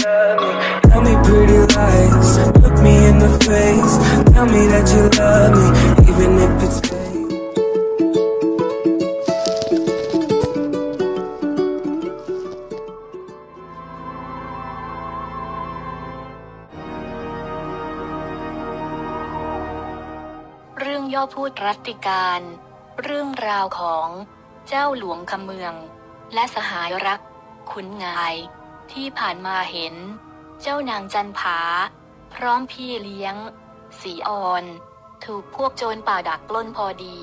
Tell me pretty lies. Look me in the face. Tell me that you love me, even if it's fake. เรื่องย่อพูดรัติการ เรื่องราวของเจ้าหลวงคำเมือง และสหายรักขุนงาย ที่ผ่านมาเห็น เจ้านางจันผา พร้อมพี่เลี้ยง สีออน ถูกพวกโจรป่าดักปล้นพอดี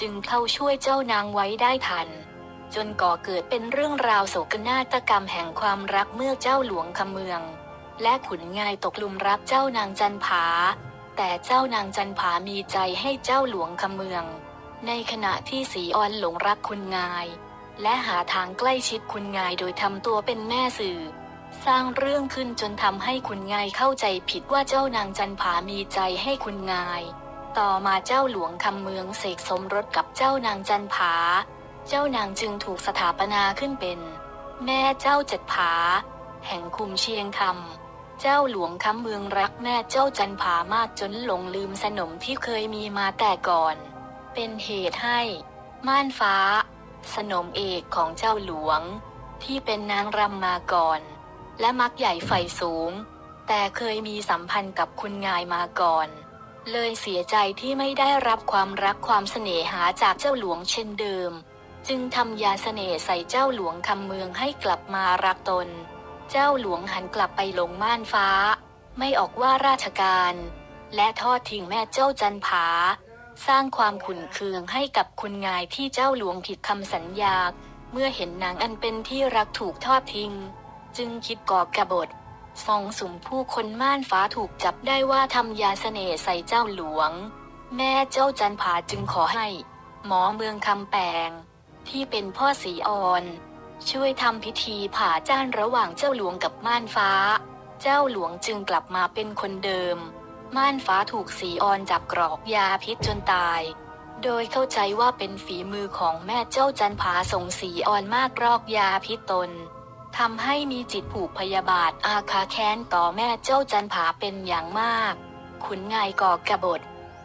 จึงเข้าช่วยเจ้านางไว้ได้ทัน จนก่อเกิดเป็นเรื่องราวโศกนาฏกรรมแห่งความรักเมื่อเจ้าหลวงคำเมือง และขุนงายตกหลุมรักเจ้านางจันผา แต่เจ้านางจันผามีใจให้เจ้าหลวงคำเมือง ในขณะที่สีออนหลงรักคุณงาย และหาทางใกล้ชิดคุณงายโดยทำตัวเป็นแม่สื่อ สร้างเรื่องขึ้นจนทำให้คุณงายเข้าใจผิดว่าเจ้านางจันผามีใจให้คุณงาย ต่อมาเจ้าหลวงคำเมืองเสกสมรสกับเจ้านางจันผา เจ้านางจึงถูกสถาปนาขึ้นเป็น แม่เจ้าจ็ดผา แห่งคุมเชียงคำเจ้าหลวงคำเมืองรักแม่เจ้าจันผามากจนหลงลืมสนมที่เคยมีมาแต่ก่อน เป็นเหตุให้ ม่านฟ้า สนมเอกของเจ้าหลวง ที่เป็นนางรำมาก่อน และมักใหญ่ไฟสูง แต่เคยมีสัมพันธ์กับคุณงายมาก่อน เลยเสียใจที่ไม่ได้รับความรักความเสน่หาจากเจ้าหลวงเช่นเดิม จึงทำยาเสน่ห์ใส่เจ้าหลวงคำเมืองให้กลับมารักตน เจ้าหลวงหันกลับไปหลงม่านฟ้า ไม่ออกว่าราชการ และทอดทิ้งแม่เจ้าจันผา สร้างความขุ่นเคืองให้กับคุณงายที่เจ้าหลวงผิดคำสัญญา เมื่อเห็นนางอันเป็นที่รักถูกทอดทิ้ง จึงคิดก่อกระบฏฟองสุมผู้คนม่านฟ้าถูกจับได้ว่าทำยาเสน่ห์ใส่เจ้าหลวง แม่เจ้าจันผาจึงขอให้ หมอเมืองคำแปง ที่เป็นพ่อสีออน ช่วยทำพิธีผ่าจ้านระหว่างเจ้าหลวงกับม่านฟ้า เจ้าหลวงจึงกลับมาเป็นคนเดิม ม่านฟ้าถูกสีออนจับกรอกยาพิษจนตาย โดยเข้าใจว่าเป็นฝีมือของแม่เจ้าจันผาส่งสีออนมากรอกยาพิษตนทำให้มีจิตผูกพยาบาทอาคาแค้นต่อแม่เจ้าจันผาเป็นอย่างมาก ขุนงายก่อกระบฏ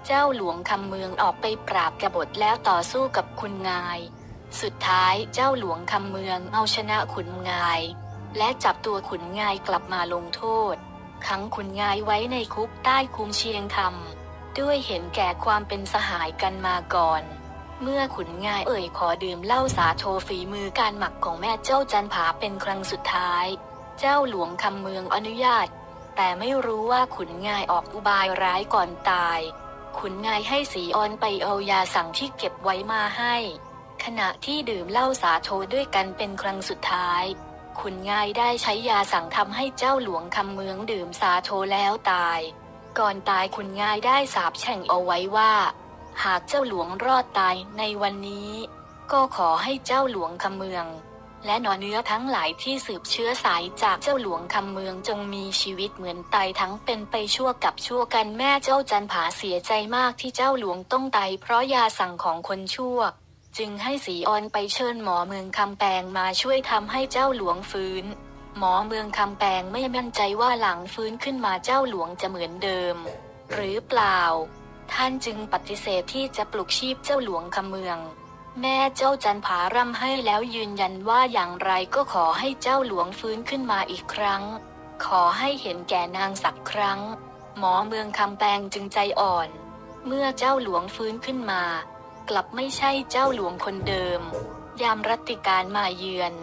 เจ้าหลวงคำเมืองออกไปปราบกบฏแล้วต่อสู้กับคุณงาย สุดท้ายเจ้าหลวงคำเมืองเอาชนะขุนงาย และจับตัวขุนงายกลับมาลงโทษ ขังขุนงายไว้ในคุกใต้คุมเชียงคำด้วยเห็นแก่ความเป็นสหายกันมาก่อน เมื่อขุนงายเอ่ยขอดื่มเหล้าสาโทฝีมือการหมักของแม่เจ้าจันผาเป็นครั้งสุดท้าย เจ้าหลวงคำเมืองอนุญาต แต่ไม่รู้ว่าขุนงายออกอุบายร้ายก่อนตาย ขุนงายให้สีออนไปเอายาสั่งที่เก็บไว้มาให้ ขณะที่ดื่มเหล้าสาโทด้วยกันเป็นครั้งสุดท้าย ขุนงายได้ใช้ยาสั่งทำให้เจ้าหลวงคำเมืองดื่มสาโทแล้วตาย ก่อนตายขุนงายได้สาบแช่งเอาไว้ว่า หากเจ้าหลวงรอดตายในวันนี้ ก็ขอให้เจ้าหลวงคำเมือง และหนอเนื้อทั้งหลายที่สืบเชื้อสายจากเจ้าหลวงคำเมืองจงมีชีวิตเหมือนตายทั้งเป็นไปชั่วกับชั่วกันแม่เจ้าจันผาเสียใจมากที่เจ้าหลวงต้องตายเพราะยาสั่งของคนชั่ว จึงให้สีออนไปเชิญหมอเมืองคำแปงมาช่วยทำให้เจ้าหลวงฟื้น หมอเมืองคำแปงไม่มั่นใจว่าหลังฟื้นขึ้นมาเจ้าหลวงจะเหมือนเดิม หรือเปล่า ท่านจึงปฏิเสธที่จะปลุกชีพเจ้าหลวงคำเมือง แม่เจ้าจันผาร่ำให้แล้วยืนยันว่าอย่างไรก็ขอให้เจ้าหลวงฟื้นขึ้นมาอีกครั้ง ขอให้เห็นแก่นางสักครั้ง หมอเมืองคำแปงจึงใจอ่อน เมื่อเจ้าหลวงฟื้นขึ้นมา กลับไม่ใช่เจ้าหลวงคนเดิม ยามรัติการมาเยือน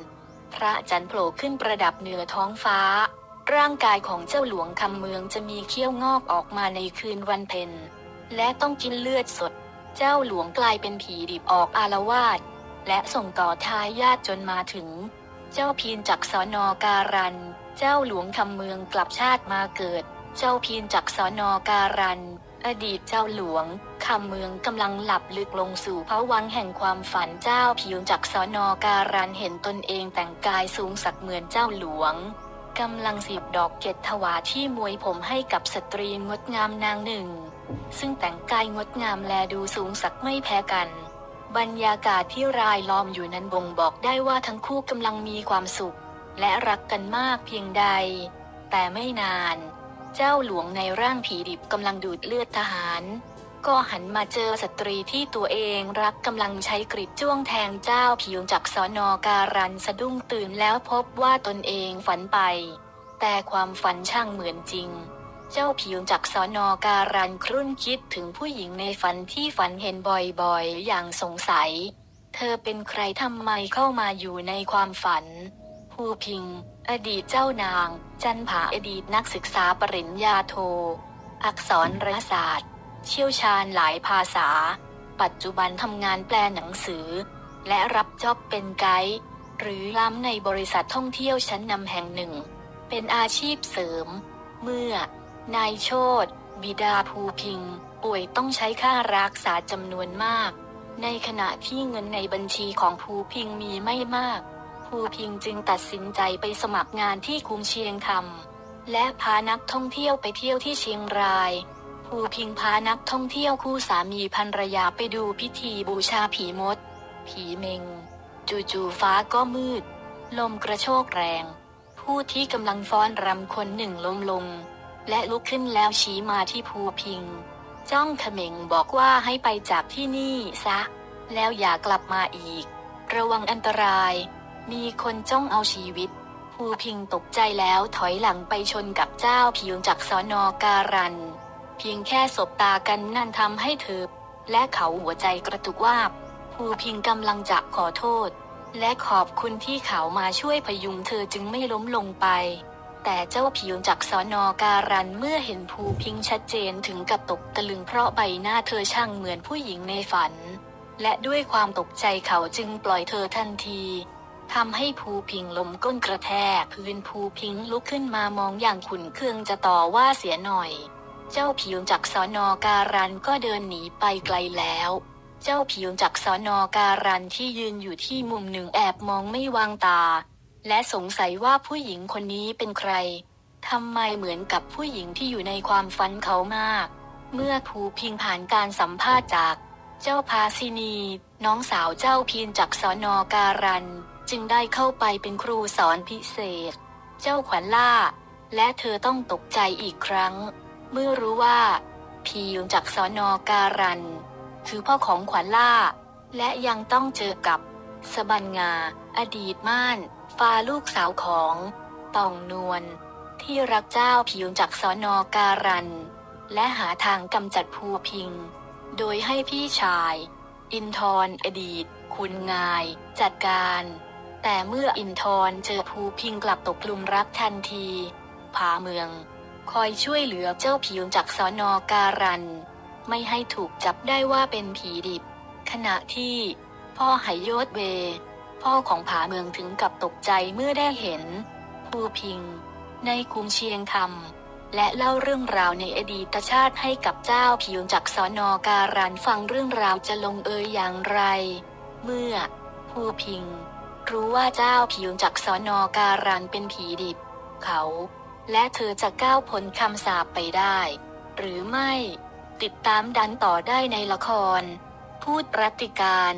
พระจันทร์โผล่ขึ้นประดับเหนือท้องฟ้า ร่างกายของเจ้าหลวงคำเมืองจะมีเขี้ยวงอกออกมาในคืนวันเพ็ญและต้องกินเลือดสด เจ้าหลวงกลายเป็นผีดิบออกอารวาสและส่งต่อทายาทจนมาถึง เจ้าพีนจากสอนอการัน เจ้าหลวงคำเมืองกลับชาติมาเกิด เจ้าพีนจากสอนอการัน อดีตเจ้าหลวงคำเมืองกำลังหลับลึกลงสู่ภวังแห่งความฝันเจ้าผิวจากสอนอการันเห็นตนเองแต่งกายสูงสักเหมือนเจ้าหลวงกำลังสีบดอกเกตถวาที่มวยผมให้กับสตรีงดงามนางหนึ่ง ซึ่งแต่งกายงดงามแลดูสูงสักไม่แพ้กัน บรรยากาศที่รายล้อมอยู่นั้นบ่งบอกได้ว่าทั้งคู่กำลังมีความสุข และรักกันมากเพียงใด แต่ไม่นาน เจ้าหลวงในร่างผีดิบกำลังดูดเลือดทหาร ก็หันมาเจอสตรีที่ตัวเองรักกำลังใช้กริดจ้วงแทงเจ้าผิวจากสอนอการันสะดุ้งตื่นแล้วพบว่าตนเองฝันไป แต่ความฝันช่างเหมือนจริงเจ้าผิวจากสอนอการันครุ่นคิดถึงผู้หญิงในฝันที่ฝันเห็นบ่อยๆ อย่างสงสัย เธอเป็นใครทำไมเข้ามาอยู่ในความฝันภูพิง อดีตเจ้านาง จันผาอดีตนักศึกษาปริญญาโท อักษรศาสตร์ เชี่ยวชาญหลายภาษา ปัจจุบันทำงานแปลหนังสือ และรับจ็อบเป็นไกด์หรือล้ำในบริษัทท่องเที่ยวชั้นนำแห่งหนึ่ง เป็นอาชีพเสริม เมื่อนายโชตบิดาภูพิง ป่วยต้องใช้ค่ารักษาจำนวนมาก ในขณะที่เงินในบัญชีของภูพิงมีไม่มาก ภูพิงจึงตัดสินใจไปสมัครงานที่คุมเชียงทำและพานักท่องเที่ยวไปเที่ยวที่เชียงราย ภูพิงพานักท่องเที่ยวคู่สามีภรรยาไปดูพิธีบูชาผีมด ผีเมง จู่ๆฟ้าก็มืด ลมกระโชกแรง ผู้ที่กำลังฟ้อนรำคนหนึ่งล้มลง และลุกขึ้นแล้วชี้มาที่ภูพิง จ้องเขม็งบอกว่าให้ไปจากที่นี่ซะ แล้วอย่ากลับมาอีก ระวังอันตราย มีคนจ้องเอาชีวิตภูพิงตกใจแล้วถอยหลังไปชนกับเจ้าผิวจากสอนอการัน เพียงแค่สบตากันนั่นทำให้เธอ และเขาหัวใจกระตุกว่าบภูพิงกำลังจะขอโทษ และขอบคุณที่เขามาช่วยพยุงเธอจึงไม่ล้มลงไป แต่เจ้าผิวจากสอนอการันเมื่อเห็นภูพิงชัดเจนถึงกับตกตะลึงเพราะใบหน้าเธอช่างเหมือนผู้หญิงในฝัน และด้วยความตกใจเขาจึงปล่อยเธอทันที ทำให้ภูพิงลมก้นกระแทกพื้นภูพิงลุกขึ้นมามองอย่างขุนเคืองจะต่อว่าเสียหน่อย เจ้าผิวจากสอนอการันก็เดินหนีไปไกลแล้ว เจ้าผิวจากสอนอการันที่ยืนอยู่ที่มุมหนึ่งแอบมองไม่วางตา และสงสัยว่าผู้หญิงคนนี้เป็นใครทำไมเหมือนกับผู้หญิงที่อยู่ในความฝันเขามาก เมื่อภูพิงผ่านการสัมภาษณ์จาก เจ้าพาซินี น้องสาวเจ้าพีนจากสอนอการัน จึงได้เข้าไปเป็นครูสอนพิเศษ เจ้าขวัญล่า และเธอต้องตกใจอีกครั้ง เมื่อรู้ว่า พียงจากสอนอการัน คือพ่อของขวัญล่า และยังต้องเจอกับ สบันงา อดีตม่าน ฟ้าลูกสาวของตองนวลที่รักเจ้าผิวจากสอนอการัน และหาทางกำจัดภูพิง โดยให้พี่ชาย อินทรอดีต คุณงาย จัดการ แต่เมื่ออินทร์เจอภูพิงกลับตกกลุ่มรักทันที ผาเมือง คอยช่วยเหลือเจ้าผิวจากสอนอการัน ไม่ให้ถูกจับได้ว่าเป็นผีดิบ ขณะที่ พ่อไหโยศเว พ่อของผาเมืองถึงกับตกใจเมื่อได้เห็น ภูพิง ในคุมเชียงคำและเล่าเรื่องราวในอดีตชาติให้กับเจ้าผิวจากสอนอการันฟังเรื่องราวจะลงเอยอย่างไร เมื่อภูพิง รู้ว่าเจ้าผิวจากสอนอการันเป็นผีดิบ เขา และเธอจะก้าวพ้นคำสาปไปได้ หรือไม่ ติดตามดันต่อได้ในละคร พูดรัตติการ